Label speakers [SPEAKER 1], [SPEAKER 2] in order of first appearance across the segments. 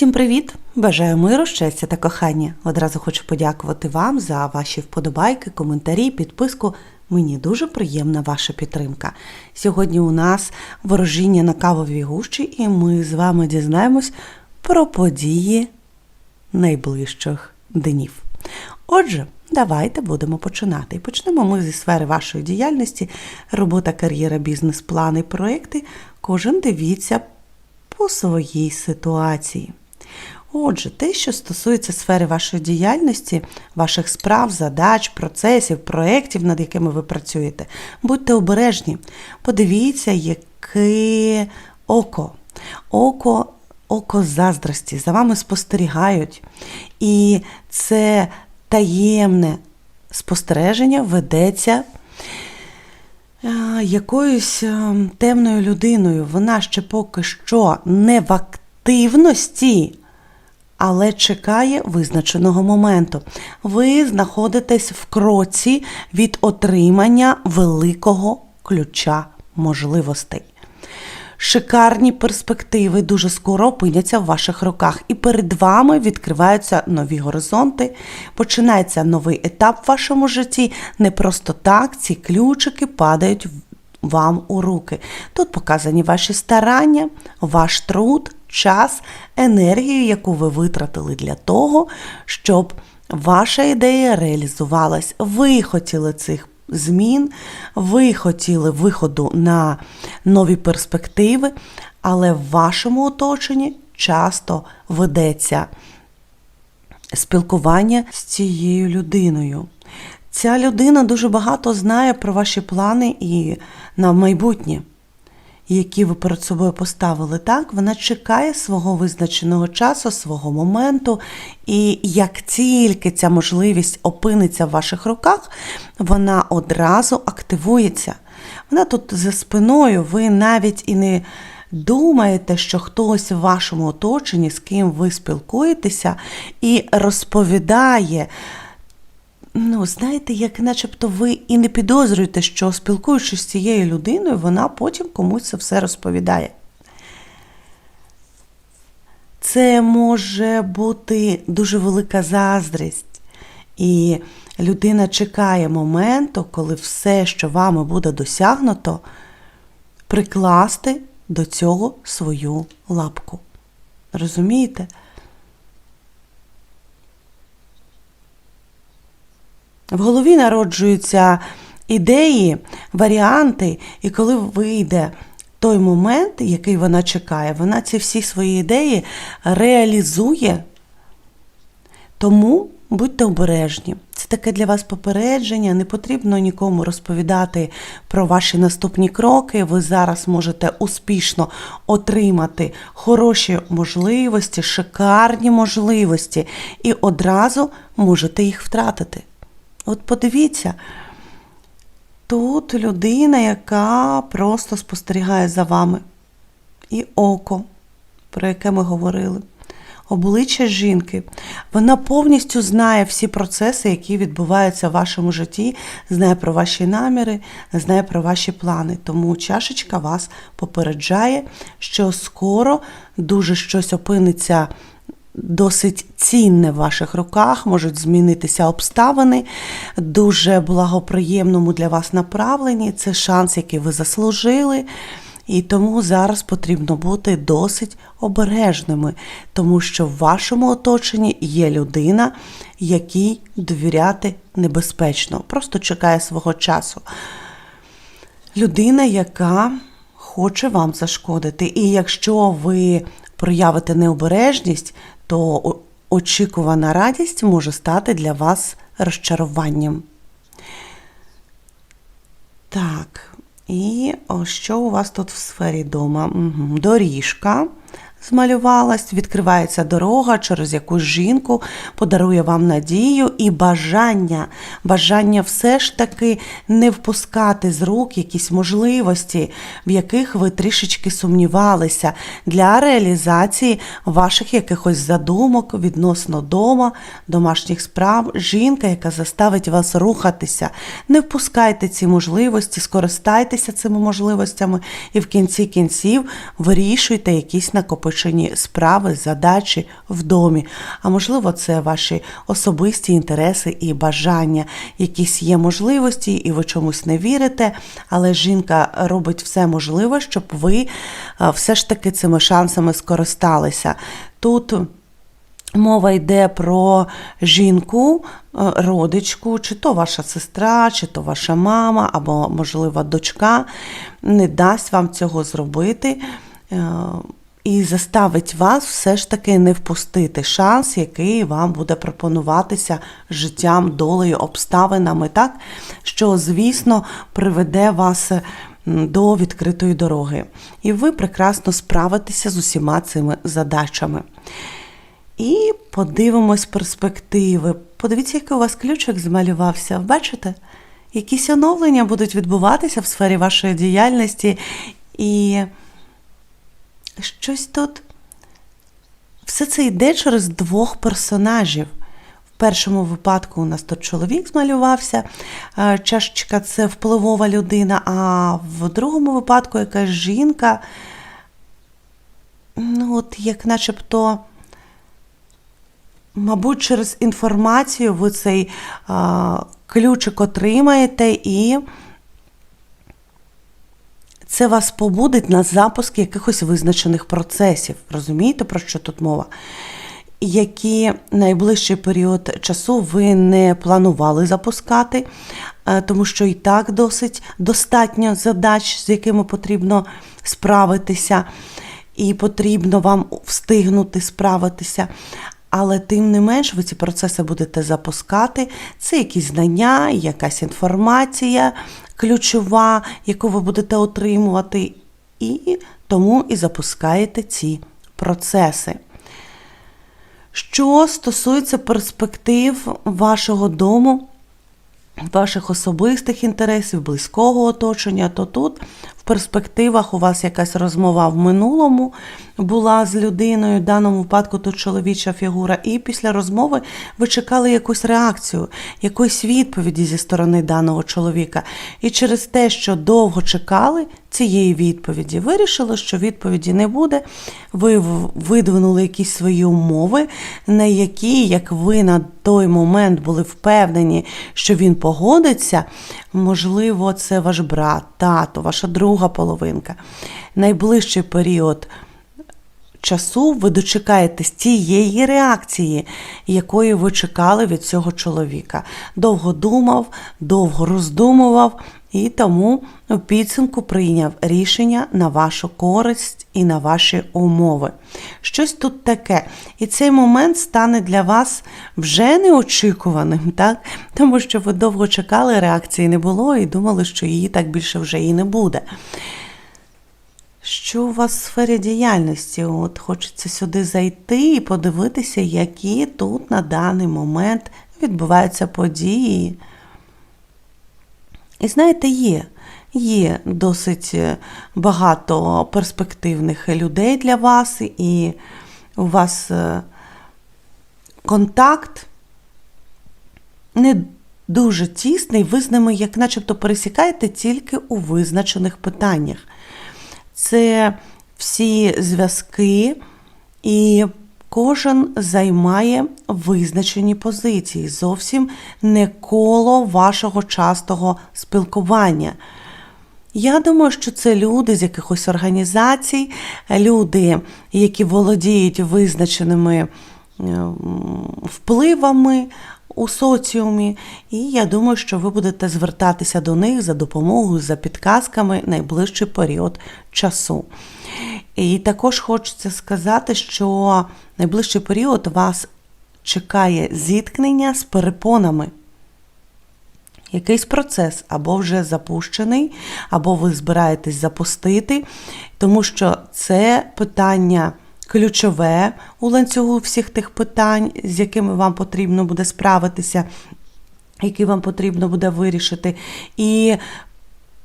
[SPEAKER 1] Всім привіт! Бажаю миру, щастя та кохання. Одразу хочу подякувати вам за ваші вподобайки, коментарі, підписку. Мені дуже приємна ваша підтримка. Сьогодні у нас ворожіння на кавовій гущі, і ми з вами дізнаємось про події найближчих днів. Отже, давайте будемо починати. І почнемо ми зі сфери вашої діяльності, робота, кар'єра, бізнес, плани, проекти. Кожен дивіться по своїй ситуації. Отже, те, що стосується сфери вашої діяльності, ваших справ, задач, процесів, проєктів, над якими ви працюєте, будьте обережні. Подивіться, яке око. Око, око заздрості, за вами спостерігають. І це таємне спостереження ведеться якоюсь темною людиною. Вона ще поки що не в активності, але чекає визначеного моменту. Ви знаходитесь в кроці від отримання великого ключа можливостей. Шикарні перспективи дуже скоро опиняться в ваших руках, і перед вами відкриваються нові горизонти. Починається новий етап в вашому житті. Не просто так ці ключики падають вам у руки. Тут показані ваші старання, ваш труд, час, енергію, яку ви витратили для того, щоб ваша ідея реалізувалась. Ви хотіли цих змін, ви хотіли виходу на нові перспективи, але в вашому оточенні часто ведеться спілкування з цією людиною. Ця людина дуже багато знає про ваші плани і на майбутнє, які ви перед собою поставили. Так, вона чекає свого визначеного часу, свого моменту, і як тільки ця можливість опиниться в ваших руках, вона одразу активується. Вона тут за спиною, ви навіть і не думаєте, що хтось в вашому оточенні, з ким ви спілкуєтеся, і розповідає ну, знаєте, як начебто ви і не підозрюєте, що спілкуючись з цією людиною, вона потім комусь це все розповідає. Це може бути дуже велика заздрість. І людина чекає моменту, коли все, що вами буде досягнуто, прикласти до цього свою лапку. Розумієте? В голові народжуються ідеї, варіанти, і коли вийде той момент, який вона чекає, вона ці всі свої ідеї реалізує. Тому будьте обережні. Це таке для вас попередження. Не потрібно нікому розповідати про ваші наступні кроки. Ви зараз можете успішно отримати хороші можливості, шикарні можливості, і одразу можете їх втратити. От подивіться, тут людина, яка просто спостерігає за вами. І око, про яке ми говорили. Обличчя жінки. Вона повністю знає всі процеси, які відбуваються в вашому житті, знає про ваші наміри, знає про ваші плани. Тому чашечка вас попереджає, що скоро дуже щось опиниться досить цінне в ваших руках, можуть змінитися обставини, дуже благоприємному для вас направленні. Це шанс, який ви заслужили. І тому зараз потрібно бути досить обережними, тому що в вашому оточенні є людина, якій довіряти небезпечно, просто чекає свого часу. Людина, яка хоче вам зашкодити. І якщо ви проявите необережність, то очікувана радість може стати для вас розчаруванням. Так, і що у вас тут в сфері дома? Доріжка змалювалась, відкривається дорога, через якусь жінку подарує вам надію і бажання, бажання все ж таки не впускати з рук якісь можливості, в яких ви трішечки сумнівалися для реалізації ваших якихось задумок відносно дома, домашніх справ, жінка, яка заставить вас рухатися. Не впускайте ці можливості, скористайтеся цими можливостями і в кінці кінців вирішуйте якісь накопичення накопичені справи, задачі в домі. А можливо, це ваші особисті інтереси і бажання, якісь є можливості, і ви чомусь не вірите. Але жінка робить все можливе, щоб ви е, все ж таки цими шансами скористалися. Тут Мова йде про жінку, е, родичку, чи то ваша сестра, чи то ваша мама, або, можливо, дочка не дасть вам цього зробити е, і заставить вас все ж таки не впустити шанс, який вам буде пропонуватися життям, долею, обставинами, так, що, звісно, приведе вас до відкритої дороги. І ви прекрасно справитеся з усіма цими задачами. І подивимось перспективи. Подивіться, який у вас ключик змалювався. Бачите? Якісь оновлення будуть відбуватися в сфері вашої діяльності. І щось тут. Все це йде через двох персонажів. В першому випадку у нас тут чоловік змалювався, е, чашечка це впливова людина, а в другому випадку якась жінка, ну, от як начебто. Мабуть, через інформацію ви цей а, ключик отримаєте, і це вас побудить на запуск якихось визначених процесів. Розумієте, про що тут мова? Які найближчий період часу ви не планували запускати, е, тому що і так досить достатньо задач, з якими потрібно справитися, і потрібно вам встигнути справитися. Але тим не менш, ви ці процеси будете запускати. Це якісь знання, якась інформація ключова, яку ви будете отримувати, і тому і запускаєте ці процеси. Що стосується перспектив вашого дому, ваших особистих інтересів, близького оточення, то тут перспективах у вас якась розмова в минулому була з людиною, в даному випадку тут чоловіча фігура, і після розмови ви чекали якусь реакцію, якоїсь відповіді зі сторони даного чоловіка. І через те, що довго чекали цієї відповіді, вирішили, що відповіді не буде. Ви видвинули якісь свої умови, на які, як ви на той момент були впевнені, що він погодиться. Можливо, це ваш брат, тато, ваша друга половинка. Найближчий період часу ви дочекаєтесь тієї реакції, якої ви чекали від цього чоловіка. Довго думав, довго роздумував і тому у підсумку прийняв рішення на вашу користь і на ваші умови. Щось тут таке. І цей момент стане для вас вже неочікуваним, так? тому що ви довго чекали, реакції не було і думали, що її так більше вже і не буде. Що у вас в сфері діяльності? От хочеться сюди зайти і подивитися, які тут на даний момент відбуваються події. І знаєте, є, є досить е, багато перспективних людей для вас, і у вас е, контакт не дуже тісний, ви з ними, як начебто, пересікаєте тільки у визначених питаннях. Це всі зв'язки, і кожен займає визначені позиції, зовсім не коло вашого частого спілкування. Я думаю, що це люди з якихось організацій, люди, які володіють визначеними ем, впливами у соціумі, і я думаю, що ви будете звертатися до них за допомогою, за підказками найближчий період часу. І також хочеться сказати, що найближчий період вас чекає зіткнення з перепонами. Якийсь процес або вже запущений, або ви збираєтесь запустити, тому що це питання ключове у ланцюгу всіх тих питань, з якими вам потрібно буде справитися, які вам потрібно буде вирішити. І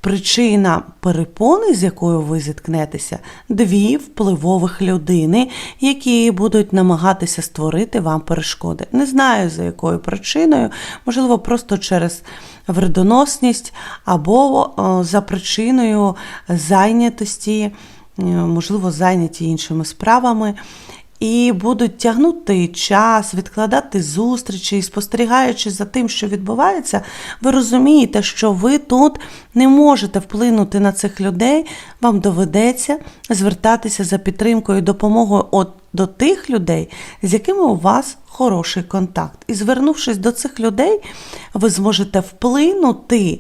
[SPEAKER 1] причина перепони, з якою ви зіткнетеся, дві впливових людини, які будуть намагатися створити вам перешкоди. Не знаю за якою причиною, можливо, просто через вредоносність або за причиною зайнятості е, можливо, зайняті іншими справами. І будуть тягнути час, відкладати зустрічі, і спостерігаючи за тим, що відбувається, ви розумієте, що ви тут не можете вплинути на цих людей. Вам доведеться звертатися за підтримкою і допомогою от до тих людей, з якими у вас хороший контакт. І звернувшись до цих людей, ви зможете вплинути,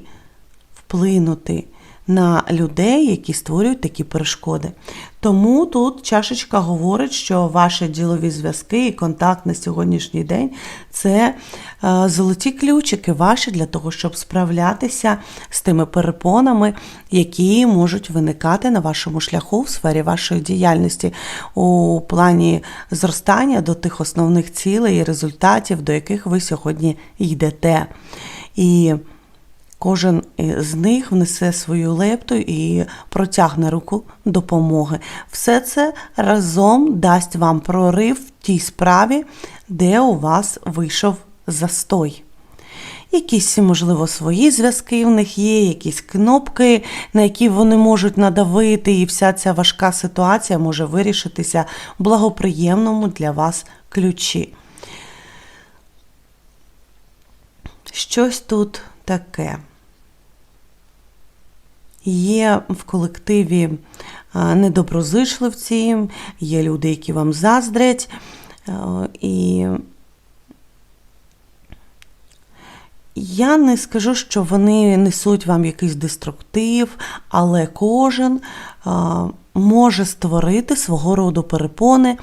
[SPEAKER 1] вплинути на людей, які створюють такі перешкоди. Тому тут чашечка говорить, що ваші ділові зв'язки і контакт на сьогоднішній день це е, золоті ключики ваші для того, щоб справлятися з тими перепонами, які можуть виникати на вашому шляху в сфері вашої діяльності у плані зростання до тих основних цілей і результатів, до яких ви сьогодні йдете. І Кожен з них внесе свою лепту і протягне руку допомоги. Все це разом дасть вам прорив в тій справі, де у вас вийшов застой. Якісь, можливо, свої зв'язки в них є, якісь кнопки, на які вони можуть надавити, і вся ця важка ситуація може вирішитися в благоприємному для вас ключі. Щось тут таке. Є в колективі недоброзичливці, є люди, які вам заздрять. І я не скажу, що вони несуть вам якийсь деструктив, але кожен може створити свого роду перепони,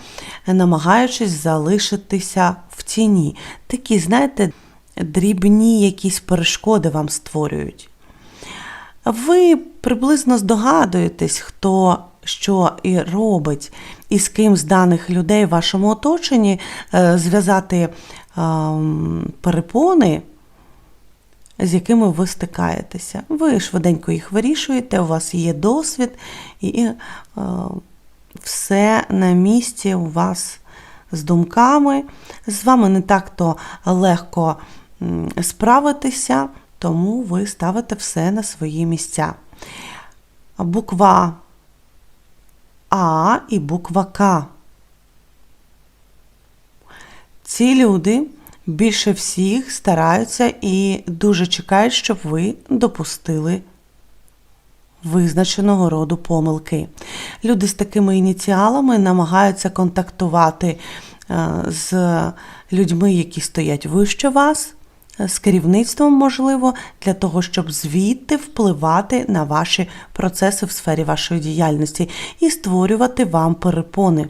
[SPEAKER 1] намагаючись залишитися в тіні. Такі, знаєте, дрібні якісь перешкоди вам створюють. Ви приблизно здогадуєтесь, хто що і робить, і з ким з даних людей в вашому оточенні е, зв'язати перепони, з якими ви стикаєтеся. Ви швиденько їх вирішуєте, у вас є досвід, і все на місці у вас з думками. З вами не так-то легко справитися, тому ви ставите все на свої місця. Буква А і буква К. Ці люди більше всіх стараються і дуже чекають, щоб ви допустили визначеного роду помилки. Люди з такими ініціалами намагаються контактувати е, з людьми, які стоять вище вас з керівництвом, можливо, для того, щоб звідти впливати на ваші процеси в сфері вашої діяльності і створювати вам перепони,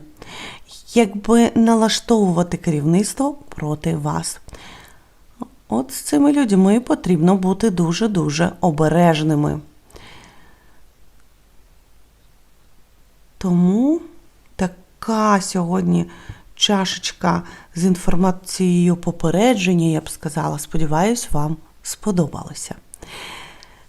[SPEAKER 1] якби налаштовувати керівництво проти вас. От з цими людьми потрібно бути дуже-дуже обережними. Тому така сьогодні чашечка з інформацією попередження, я б сказала. Сподіваюсь, вам сподобалося.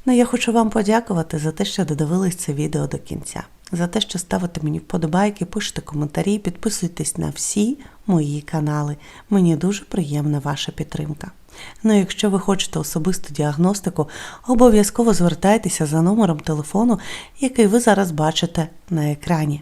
[SPEAKER 1] Ну, я хочу вам подякувати за те, що додивились це відео до кінця, за те, що ставите мені вподобайки, пишете коментарі, підписуйтесь на всі мої канали. Мені дуже приємна ваша підтримка. Ну, якщо ви хочете особисту діагностику, обов'язково звертайтеся за номером телефону, який ви зараз бачите на екрані.